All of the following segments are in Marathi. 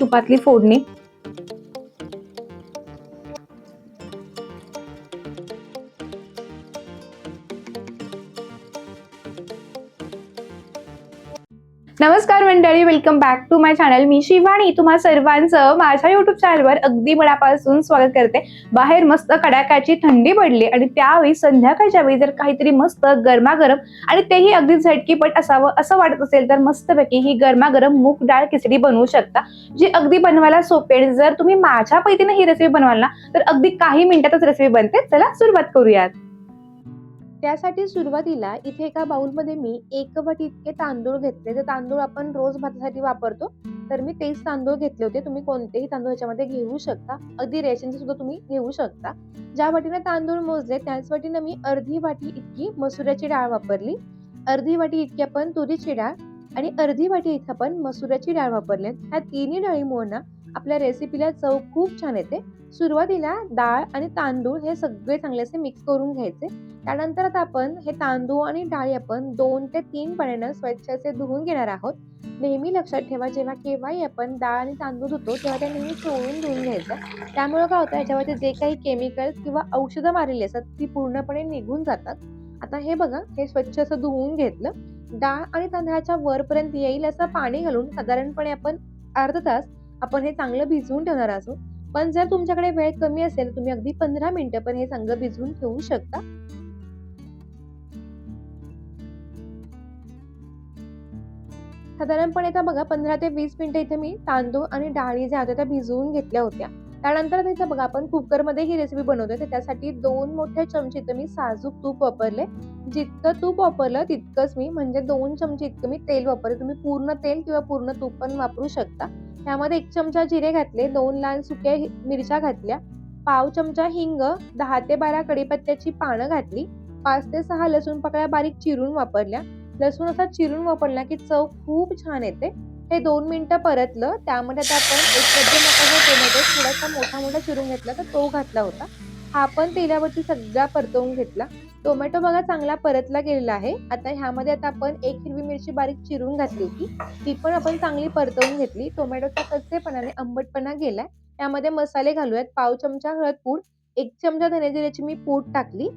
तुपातली फोडणी नमस्कार मंडळी welcome back to my channel मी शिवानी तुम्हा सर्वांचं माझ्या युट्यूब चॅनलवर अगदी मनापासून स्वागत करते. बाहेर मस्त कडाक्याची थंडी पडली आणि त्यावेळी संध्याकाळच्या वेळी जर काहीतरी मस्त गरमागरम आणि तेही अगदी झटकीपट असावं असं वाटत असेल तर मस्तपैकी ही गरमागरम मूग डाळ खिचडी बनवू शकता जी अगदी बनवायला सोपे आणि जर तुम्ही माझ्या पैतीनं ही रेसिपी बनवाल ना तर अगदी काही मिनिटातच रेसिपी बनते. चला सुरुवात करूयात. त्यासाठी सुरुवातीला इथे एका बाउलमध्ये मी एक वाटी इतके तांदूळ घेतले. जे तांदूळ आपण रोज भातासाठी वापरतो तर मी तेच तांदूळ घेतले होते. तुम्ही कोणतेही तांदूळ ह्याच्यामध्ये घेऊ शकता. अगदी रेशनचे सुद्धा तुम्ही घेऊ शकता. ज्या वाटीने तांदूळ मोजले त्याच वाटीनं मी अर्धी वाटी इतकी मसुऱ्याची डाळ वापरली. अर्धी वाटी इतकी आपण तुरीची डाळ आणि अर्धी वाटी इथं आपण मसुऱ्याची डाळ वापरली. ह्या तिन्ही डाळीमुळे ना आपल्या रेसिपीला चव खूप छान येते. सुरुवातीला डाळ आणि तांदूळ हे सगळे चांगले असे मिक्स करून घ्यायचे. त्यानंतर आता आपण हे तांदूळ आणि डाळी आपण दोन ते तीन पाण्यानं स्वच्छ असे धुवून घेणार आहोत. नेहमी लक्षात ठेवा जेव्हा केव्हाही आपण डाळ आणि तांदूळ धुतो तेव्हा त्या नेहमी चोळून धुवून घ्यायचं. त्यामुळे काय होतं याच्यावरती जे काही केमिकल्स किंवा औषधं मारलेली असतात ती पूर्णपणे निघून जातात. आता हे बघा हे स्वच्छ असं धुवून घेतलं. डाळ आणि तांदळाच्या वरपर्यंत येईल असं पाणी घालून साधारणपणे आपण अर्धा तास आपण हे चांगलं भिजवून ठेवणार आहोत. पण जर तुमच्याकडे वेळ कमी असेल तुम्ही अगदी पंधरा मिनिटं पण हे चांगलं भिजवून ठेवू शकता. साधारणपणे आता बघा पंधरा ते वीस मिनिटं इथे मी तांदूळ आणि डाळी ज्या होत्या त्या भिजवून घेतल्या होत्या. त्यानंतर आता इथं बघा आपण कुकरमध्ये ही रेसिपी बनवतोय. तर त्यासाठी दोन मोठे चमचे इथं मी साजूक तूप वापरले. जितकं तूप वापरलं तितकंच मी म्हणजे दोन चमचे इतकं मी तेल वापरले. तुम्ही पूर्ण तेल किंवा पूर्ण तूप पण वापरू शकता. त्यामध्ये एक चमचा जिरे घातले दोन लाल सुक्या मिरच्या घातल्या पाव चमचा हिंग दहा ते बारा कडीपत्त्याची पानं घातली पाच ते सहा लसूण पाकळ्या बारीक चिरून वापरल्या. लसूण असा चिरून वापरला की चव खूप छान येते. हे दोन मिनिटं परतलं त्यामध्ये आता आपण एक मध्यम आकाराचा टोमॅटो थोडासा मोठा मोठा चिरून घेतला तर तो घातला होता. हा पण तेलावरती सगळा परतवून घेतला. टोमॅटो बघा चांगला परतला गेलेला आहे. आता ह्यामध्ये आता आपण एक हिरवी मिरची बारीक चिरून घातली होती. ती पण आपण चांगली परतवून घेतली. टोमॅटोचा कच्चेपणाने आंबटपणा गेलाय. त्यामध्ये मसाले घालूयात. पाव चमचा हळद पूड एक चमचा धनेजिऱ्याची मी पूड टाकली.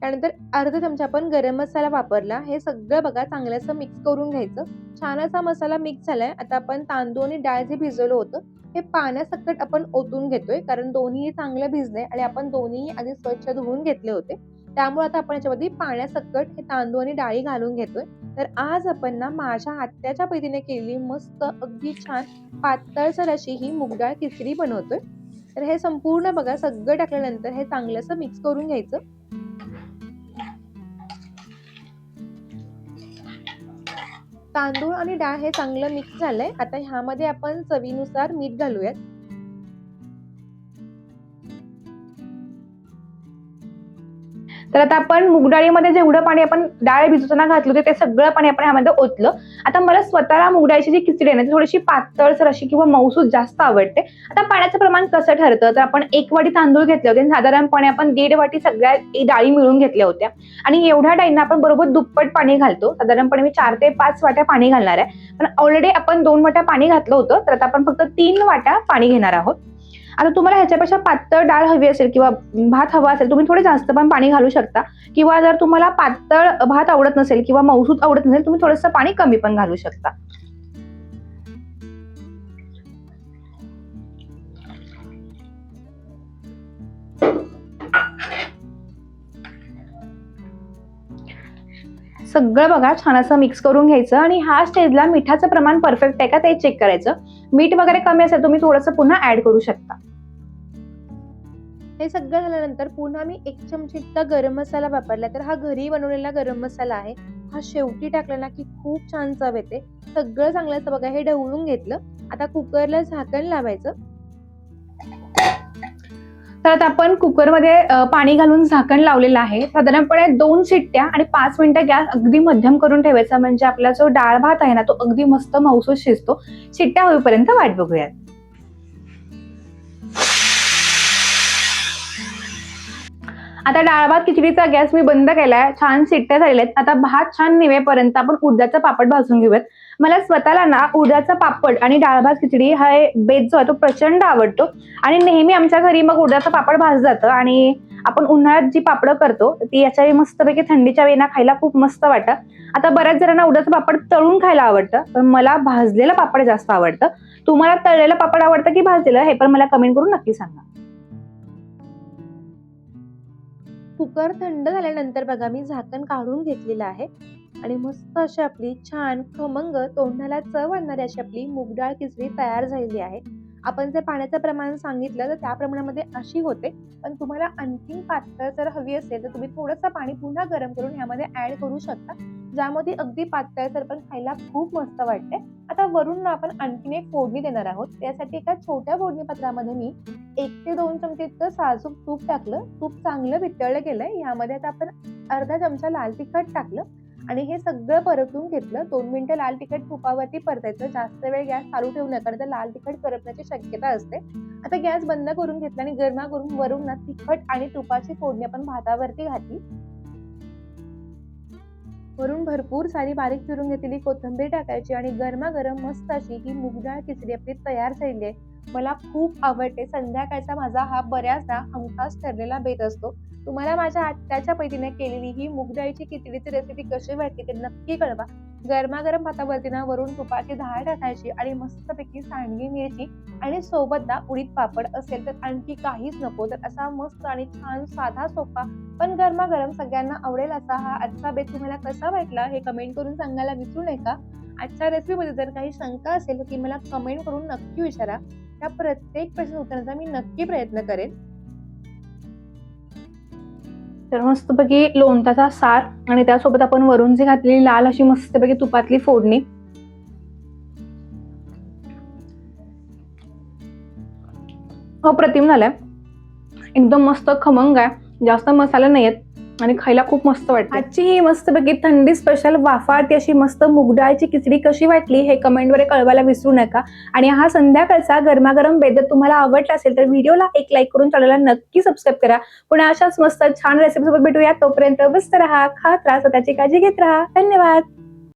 त्यानंतर अर्धा चमचा आपण गरम मसाला वापरला. हे सगळं बघा चांगलं असं मिक्स करून घ्यायचं. छान असा मसाला मिक्स झालाय. आता आपण तांदूळ आणि डाळ जे भिजवलं होतं हे पाण्यासकट आपण ओतून घेतोय कारण दोन्ही चांगलं भिजलंय आणि आपण दोन्ही आधी स्वच्छ धुवून घेतले होते. त्यामुळे आता आपण याच्यामध्ये पाण्यासकट हे तांदूळ आणि डाळी घालून घेतोय. तर आज आपण ना माझ्या आत्याच्या पद्धतीने केलेली मस्त अगदी छान पातळसर अशी ही मुगडाळ खिचडी बनवतोय. तर हे संपूर्ण बघा सगळं टाकल्यानंतर हे चांगलं असं मिक्स करून घ्यायचं. तांदूळ आणि डाळ हे चांगलं मिक्स झालंय. आता ह्यामध्ये आपण चवीनुसार मीठ घालूयात. तर आता आपण मुगडाळीमध्ये जेवढं पाणी आपण डाळ भिजवताना घातलं होते ते सगळं पाणी आपण ह्यामध्ये ओतलं. आता मला स्वतःला मुगडाळीची जी खिचडी आहे ना ती थोडीशी पातळसर अशी किंवा मऊसूस जास्त आवडते. आता पाण्याचं प्रमाण कसं ठरतं? तर आपण एक वाटी तांदूळ घेतले होते आणि साधारणपणे आपण दीड वाटी सगळ्या डाळी मिळून घेतल्या होत्या. आणि एवढ्या डाळींना आपण बरोबर दुप्पट पाणी घालतो. साधारणपणे मी चार ते पाच वाट्या पाणी घालणार आहे. पण ऑलरेडी आपण दोन वाट्या पाणी घातलं होतं तर आता आपण फक्त तीन वाट्या पाणी घेणार आहोत. आता तुम्हाला ह्याच्यापेक्षा पातळ डाळ हवी असेल किंवा भात हवा असेल तुम्ही थोडे जास्त पण पाणी घालू शकता. किंवा जर तुम्हाला पातळ भात आवडत नसेल किंवा मौसूद आवडत नसेल तुम्ही थोडंसं पाणी कमी पण घालू शकता. सगळं बघा छान असं मिक्स करून घ्यायचं आणि ह्या स्टेजला मिठाचं प्रमाण परफेक्ट आहे का ते चेक करायचं. मीठ वगैरे कमी असेल तुम्ही थोडंसं पुन्हा ऍड करू शकता. हे सगळं झाल्यानंतर पुन्हा मी एक चमचीचा गरम मसाला वापरला. तर हा घरी बनवलेला गरम मसाला आहे. हा शेवटी टाकला ना की खूप छान चव येते. सगळं चांगलं बघा. हे ढवळून घेतलं. आता कुकरला झाकण लावायचं. तर आता आपण कुकरमध्ये पाणी घालून झाकण लावलेलं आहे. साधारणपणे दोन शिट्ट्या आणि पाच मिनिटं गॅस अगदी मध्यम करून ठेवायचा. म्हणजे आपला जो डाळ भात आहे ना तो अगदी मस्त मौसूस शिजतो. शिट्ट्या होईपर्यंत वाट बघूयात. आता डाळ भात खिचडीचा गॅस मी बंद केलाय. छान शिट्ट्या झालेल्या आहेत. आता भात छान निवेपर्यंत आपण उडदाचा पापड भाजून घेऊयात. मला स्वतःला ना उडदाचा पापड आणि डाळ भात खिचडी हा बेत जो आहे तो प्रचंड आवडतो. आणि नेहमी आमच्या घरी मग उडदाचं पापड भाज जातं आणि आपण उन्हाळ्यात जी पापडं करतो ती याच्या मस्तपैकी थंडीच्या वेळेला खायला खूप मस्त वाटतं. आता बऱ्याच जणांना उडदाचं पापड तळून खायला आवडतं पण मला भाजलेलं पापड जास्त आवडतं. तुम्हाला तळलेलं पापड आवडतं की भाजलेलं? हे पण मला कमेंट करून नक्की सांगा. कुकर थंड झाल्यानंतर बघा मी झाकण काढून घेतलेलं आहे. आणि मस्त अशी आपली छान खमंग तोंडाला चव आणणारी अशी आपली मूग डाळ खिचडी तयार झालेली आहे. आपण जे पाण्याचं प्रमाण सांगितलं तर त्या प्रमाणामध्ये अशी होते. पण तुम्हाला आणखी पातळ जर हवी असेल तर तुम्ही थोडंसं पाणी पुन्हा गरम करून ह्यामध्ये ऍड करू शकता. ज्यामध्ये अगदी पातळ तर पण खायला खूप मस्त वाटते. आता वरून आपण आणखीन एक फोडणी देणार आहोत. त्यासाठी एका छोट्या फोडणी पत्रामध्ये मी एक ते दोन चमचे इतकं साजूक तूप टाकलं. तूप चांगलं वितळलं गेलंय. यामध्ये आता आपण अर्धा चमचा लाल तिखट टाकलं आणि हे सगळं परतून घेतलं. दोन मिनिटं लाल तिखट तुपावरती परतायचं. जास्त वेळ गॅस चालू ठेवू नका कारण लाल तिखट करपण्याची शक्यता असते. आता गॅस बंद करून घेतला आणि गरमा करून वरून ना तिखट आणि तुपाची फोडणी आपण भातावरती घातली. वरून भरपूर सारी बारीक चिरून घेतलेली कोथिंबीर टाकायची आणि गरमागरम मस्त अशी ही मुगडाळ खिचडी आपली तयार झालेली आहे. मला खूप आवडते. संध्याकाळचा माझा हा बऱ्याचदा हमखास ठरलेला बेत असतो. तुम्हाला माझ्या आत्याच्या पैतीने केलेली ही मुगडाळीची खिचडीची रेसिपी कशी वाटते ते नक्की कळवा. गरमागरम भातावरती ना वरून तुपाची डाळ टाकायची आणि मस्तपैकी सांडगी मिरची आणि सोबत ना उडीद पापड असेल तर आणखी काहीच नको तर असा मस्त आणि छान साधा सोपा पण गरमागरम सगळ्यांना आवडेल असा हा आजचा बेत तुम्हाला कसा वाटला हे कमेंट करून सांगायला विसरू नका. आजच्या रेसिपीमध्ये जर काही शंका असेल तर ती मला कमेंट करून नक्की विचारा. त्या प्रत्येक प्रश्न उत्तराचा मी नक्की प्रयत्न करेन. तर मस्तपैकी लोणताचा सार आणि त्यासोबत आपण वरून जी घातलेली लाल अशी मस्तपैकी तुपातली फोडणी. अप्रतिम झालाय. एकदम मस्त खमंग आहे. जास्त मसाले नाही आहेत आणि खायला खूप मस्त वाटते आजची ही मस्तपैकी थंडी स्पेशल वाफाळती अशी मस्त मुगडाळची खिचडी कशी वाटली हे कमेंटवर कळवायला विसरू नका. आणि हा संध्याकाळचा गरमागरम बेद तुम्हाला आवडला असेल तर व्हिडिओला एक लाईक करून चॅनलला नक्की सबस्क्राईब करा. पुन्हा अशाच मस्त छान रेसिपी सोबत भेटूया. तोपर्यंत मस्त राहा खात राहा स्वतःची काळजी घेत राहा. धन्यवाद.